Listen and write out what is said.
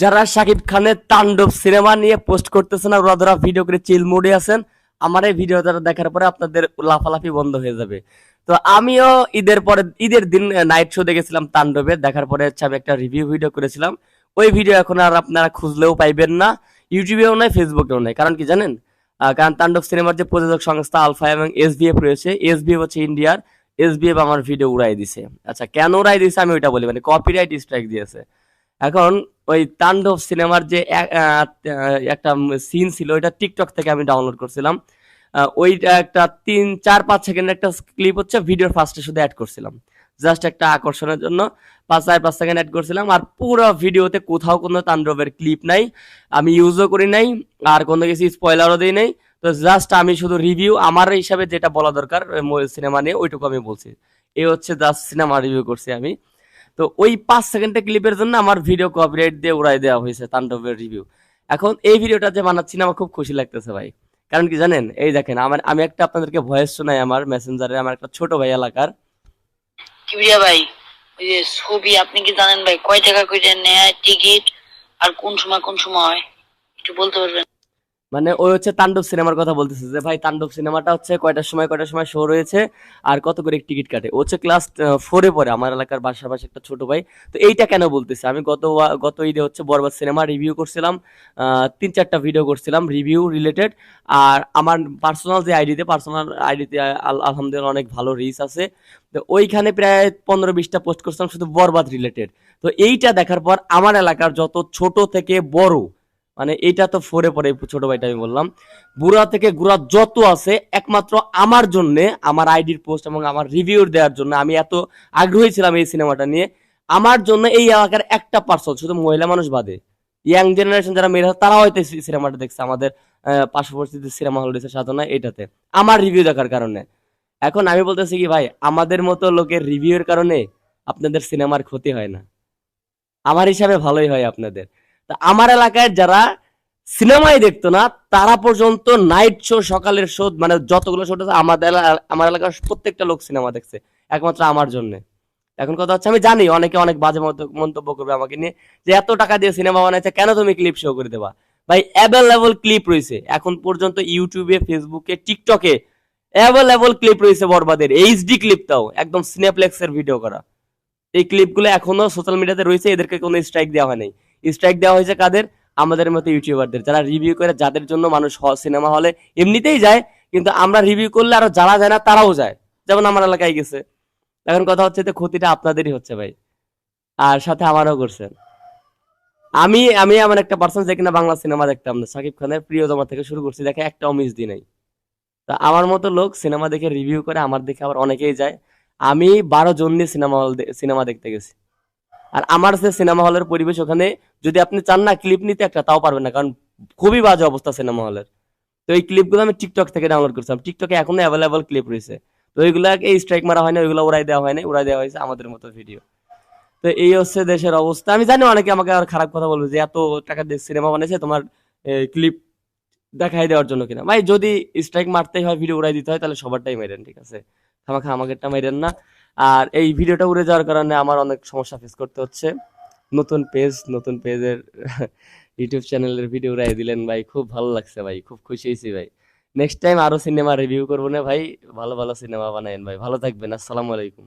যারা শাকিব খানের তাণ্ডব সিনেমা নিয়ে পোস্ট করতেছেন আর ওরা ভিডিও করে চিল মোডে আছেন, আমার এই ভিডিও যারা দেখার পরে আপনাদের লাফালাফি বন্ধ হয়ে যাবে। তো আমিও ঈদের পরে ঈদের দিন নাইট শো দেখেছিলাম তাণ্ডবের দেখার পরে হচ্ছে আমি একটা রিভিউ ভিডিও করেছিলাম। ওই ভিডিও এখন আর আপনারা খুঁজলেও পাইবেন না ইউটিউবেও নাই ফেসবুকেও নাই কারণ কি জানেন? কারণ তাণ্ডব সিনেমার যে প্রযোজক সংস্থা আলফা এবং এস এসবিএফ রয়েছে, এস এসবিএফ হচ্ছে ইন্ডিয়ার, এস এসবিএফ আমার ভিডিও উড়াই দিছে। আচ্ছা কেন উড়াই দিছে আমি ওইটা বলি মানে কপিরাইট স্ট্রাইক দিয়েছে। এখন ওই তাণ্ডব সিনেমার যে একটা সিন ছিল, ওইটা টিকটক থেকে আমি ডাউনলোড করছিলাম। ওইটা একটা তিন, চার, পাঁচ সেকেন্ডের একটা ক্লিপ হচ্ছে ভিডিওর ফার্স্টে শুধু অ্যাড করছিলাম। জাস্ট একটা আকর্ষণের জন্য পাঁচ, চার, পাঁচ সেকেন্ড অ্যাড করছিলাম আর পুরো ভিডিওতে কোথাও কোনো তাণ্ডবের ক্লিপ নাই। আমি ইউজও করি নাই, আর কোনো কিছু স্পয়লারও দিই নাই। তো জাস্ট আমি শুধু রিভিউ আমার হিসাবে যেটা বলা দরকার সিনেমা নিয়ে, ওইটুকু আমি বলছি। এই হচ্ছে জাস্ট সিনেমা রিভিউ করছি আমি। তো ওই পাঁচ সেকেন্ডের ক্লিপের জন্য আমার ভিডিও কপিরাইট দিয়ে উড়াই দেওয়া হয়েছে তাণ্ডবের রিভিউ এখন এই ভিডিওটা যে বানাচ্ছি না, আমার খুব খুশি লাগতেছে ভাই। কারণ কি জানেন? এই দেখেন, আমার, আমি একটা আপনাদেরকে ভয়েস শোনাই আমার মেসেঞ্জারে আমার একটা ছোট ভাই এলাকার। ভাই? ছবি আপনি কি জানেন ভাই? কয় টাকা করে নেয় টিকিট আর কোন সময় কোন সময় একটু বলতে পারবেন? মানে ওই হচ্ছে তাণ্ডব সিনেমার কথা বলতেছে যে, ভাই, তাণ্ডব সিনেমাটা হচ্ছে কয়টার সময় কয়টার সময় শো রয়েছে আর কত করে টিকিট কাটে? ও হচ্ছে ক্লাস ফোরে পড়ে আমার এলাকার বাসার পাশে একটা ছোট ভাই। তো এইটা কেন বলতেছে? আমি গত গত ঈদে হচ্ছে বরবাদ সিনেমা রিভিউ করছিলাম তিন চারটা ভিডিও করছিলাম রিভিউ রিলেটেড আর আমার পার্সোনাল যে আইডিতে পার্সোনাল আইডিতে আলহামদুলিল্লাহ অনেক ভালো রিচ আছে। তো ওইখানে প্রায় পনেরো বিশটা পোস্ট করছিলাম শুধু বরবাদ রিলেটেড তো এইটা দেখার পর আমার এলাকার যত ছোট থেকে বড় মানে এটা তো ফোরে পরে ছোট ভাইটা আমি বললাম। বুড়া থেকে গুড়া যত আছে, একমাত্র আমার জন্য, আমার আইডির পোস্ট এবং আমার রিভিউ দেওয়ার জন্য আমি এত আগ্রহী ছিলাম এই সিনেমাটা নিয়ে। আমার জন্য এই এলাকার একটা পার্সন শুধু মহিলা মানুষ বাদে। ইয়াং জেনারেশন যারা মেয়েরা তারা হয়তো সিনেমাটা দেখছে। আমাদের পার্শ্ববর্তী সিনেমা হল রয়েছে সাধনা এটাতে আমার রিভিউ দেখার কারণে। এখন আমি বলতেছি কি ভাই, আমাদের মতো লোকের রিভিউর কারণে আপনাদের সিনেমার ক্ষতি হয় না। আমার হিসাবে ভালোই হয় আপনাদের। আমার এলাকায় যারা সিনেমাই দেখতো না, তারা পর্যন্ত নাইট শো সকালের শো মানে যতগুলো শো আমাদের আমার এলাকার প্রত্যেকটা লোক সিনেমা দেখছে, একমাত্র আমার জন্য। এখন কথা হচ্ছে, আমি জানি অনেকে অনেক বাজে মন্তব্য করবে আমাকে নিয়ে, যে এত টাকা দিয়ে সিনেমা বানাইছে, কেন তুমি ক্লিপ শো করে দেবা? ভাই অ্যাভেলেবল ক্লিপ রয়েছে। এখন পর্যন্ত ইউটিউবে, ফেসবুকে, টিকটকে অ্যাভেলেবল ক্লিপ রয়েছে বরবাদের। এইচডি ক্লিপ তাও, একদম সিনেপ্লেক্সের ভিডিও করা। এই ক্লিপগুলো এখনও সোশ্যাল মিডিয়াতে রয়েছে, এদেরকে কোনো স্ট্রাইক দেওয়া হয়নি স্ট্রাইক দেওয়া হয়েছে কাদের? আমাদের মতো ইউটিউবারদের, যারা রিভিউ করে, যাদের জন্য মানুষ সিনেমা হলে এমনিতেই যায়, কিন্তু আমরা রিভিউ করলে আরও যারা যায় না, তারাও যায়। যেমন আমার এলাকায় গেছে। এখন কথা হচ্ছে যে ক্ষতিটা আপনাদেরই হচ্ছে ভাই। আর সাথে আমারও করছেন। আমি আমি এমন একটা পার্সন যে কিনা বাংলা সিনেমা দেখতাম না। সাকিব খানের প্রিয় জমা থেকে শুরু করছি, দেখে একটাও মিস দিই নাই। তা আমার মতো লোক সিনেমা দেখে রিভিউ করে, আমার দেখে আবার অনেকেই যায়। আমি বারো জন নিয়ে সিনেমা হল সিনেমা দেখতে গেছি। আর আমার যে সিনেমা হলের পরিবেশ ওখানে, যদি আপনি চান না ক্লিপ নিতে একটা, তাও পারবেন না, কারণ খুবই বাজে অবস্থা সিনেমা হলের তো এই ক্লিপগুলো আমি টিকটক থেকে ডাউনলোড করছিলাম। টিকটকে এখনও অ্যাভেলেবল ক্লিপ রয়েছে। তো ওইগুলো এই স্ট্রাইক মারা হয় না, ওইগুলো উড়াই দেওয়া হয় না উড়াই দেওয়া হয়েছে আমাদের মতো ভিডিও তো এই হচ্ছে দেশের অবস্থা। আমি জানি অনেকে আমাকে আর খারাপ কথা বলবে যে, এত টাকা দিয়ে সিনেমা বানিয়েছে, তোমার ক্লিপ দেখাই দেওয়ার জন্য কিনা? ভাই, যদি স্ট্রাইক মারতেই হয় ভিডিও উড়াই দিতে হয়, তাহলে সবারটাই মেরেন ঠিক আছে? খামাখা আমাকেরটা মেরেন না। আর এই ভিডিওটা উড়ে যাওয়ার কারণে আমার অনেক সমস্যা ফেস করতে হচ্ছে। নতুন পেজ নতুন পেজের ইউটিউব চ্যানেলের ভিডিও রায় দিলেন ভাই, খুব ভালো লাগছে ভাই, খুব খুশি হয়েছি ভাই। নেক্সট টাইম আরও সিনেমা রিভিউ করব না ভাই, ভালো ভালো সিনেমা বানায়েন ভাই, ভালো থাকবেন, আসসালামু আলাইকুম।